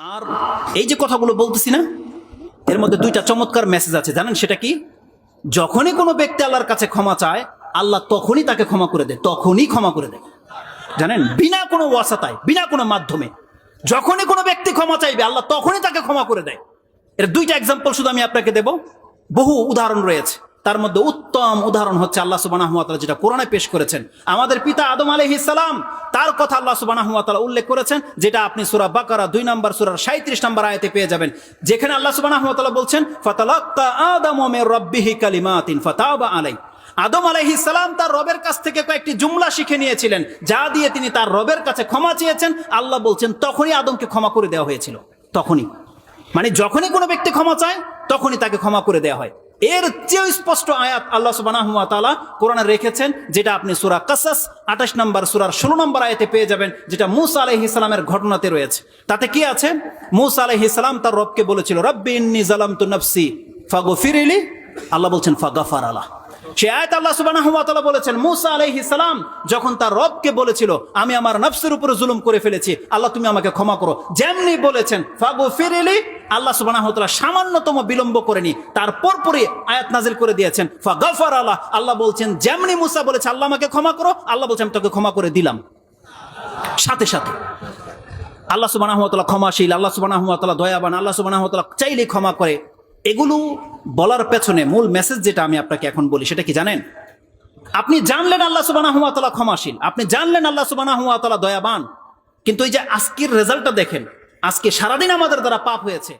আর এই যে কথাগুলো বলতেছি না, এর মধ্যে দুইটা চমৎকার মেসেজ আছে। জানেন সেটা কি? যখনই কোনো ব্যক্তি আল্লাহর কাছে ক্ষমা চায়, আল্লাহ তখনই তাকে ক্ষমা করে দেয়, তখনই ক্ষমা করে দেয়। জানেন? বিনা কোনো ওয়াসাতায়, বিনা কোনো মাধ্যমে। যখনই কোনো ব্যক্তি ক্ষমা চাইবে, আল্লাহ তখনই তাকে ক্ষমা করে দেয়। এর দুইটা এক্সাম্পল শুধু আমি আপনাকে দেব। বহু উদাহরণ রয়েছে। তার মধ্যে উত্তম উদাহরণ হচ্ছে আল্লাহ সুবাহ যেটা কোরআনে পেশ করেছেন। আমাদের পিতা আদম আলহিসাম তার কথা আল্লাহ সুবাহ উল্লেখ করেছেন, যেটা আপনি সুরা বাকারা দুই নম্বর, সুরার সাঁত্রিশ নম্বর আয়তে পেয়ে যাবেন। যেখানে আল্লাহ সুবাহ বলছেন আদম রব্বিহি আলাই আদম তার রবের কাছ থেকে কয়েকটি জুমলা শিখে নিয়েছিলেন, যা দিয়ে তিনি তার রবের কাছে ক্ষমা চেয়েছেন। আল্লাহ বলছেন, তখনই আদমকে ক্ষমা করে দেওয়া হয়েছিল। তখনই। মানে যখনই কোনো ব্যক্তি ক্ষমা চায়, তখনই তাকে ক্ষমা করে দেওয়া হয়। এর চেয়েও স্পষ্ট আয়াত আল্লাহ সুবাহ তালা কোরআনে রেখেছেন, যেটা আপনি সুরা কাসাস, আঠাশ নম্বর সুরার ষোলো নম্বর আয়াতে পেয়ে যাবেন, যেটা মুসা আলহি ইসলামের ঘটনাতে রয়েছে। তাতে কি আছে? মুসা আলহি ইসলাম তার রবকে বলেছিল রব্বিনী জালাম তু নফসি ফাগো ফিরিলি আল্লাহ বলছেন ফাগাফার আল্লাহ সে আয়াত আল্লাহ সুবহানাহু বলেছেন, মুসা আলাইহিস সালাম যখন তার রবকে বলেছিল, আমি আমার নফসের উপরে জুলুম করে ফেলেছি, আল্লাহ তুমি আমাকে ক্ষমা করো। যেমনি বলেছেন ফাগু ফিরিলি আল্লাহ সুবহানাহু সামান্যতম বিলম্ব করেনি তারপর পরে আয়াত নাজিল করে দিয়েছেন ফাগাফার আল্লাহ আল্লাহ বলছেন, যেমনি মুসা বলেছে, আল্লাহ আমাকে ক্ষমা করো, আল্লাহ বলছেন আমি তোকে ক্ষমা করে দিলাম। সাথে সাথে, আল্লাহ তাআলা ক্ষমাশীল, আল্লাহ ওয়া দয়াবান, আল্লাহ সুবহানাহু চাইলে ক্ষমা করে। এগুলো বলার পেছনে মূল মেসেজ যেটা আমি আপনাকে এখন বলি, সেটা কি জানেন? আপনি জানলেন আল্লাহ সুবাহ ক্ষমাসীন আপনি জানলেন আল্লাহ সুবাহ দয়াবান, কিন্তু এই যে আজকের রেজাল্টটা দেখেন, আজকে সারাদিন আমাদের দ্বারা পাপ হয়েছে।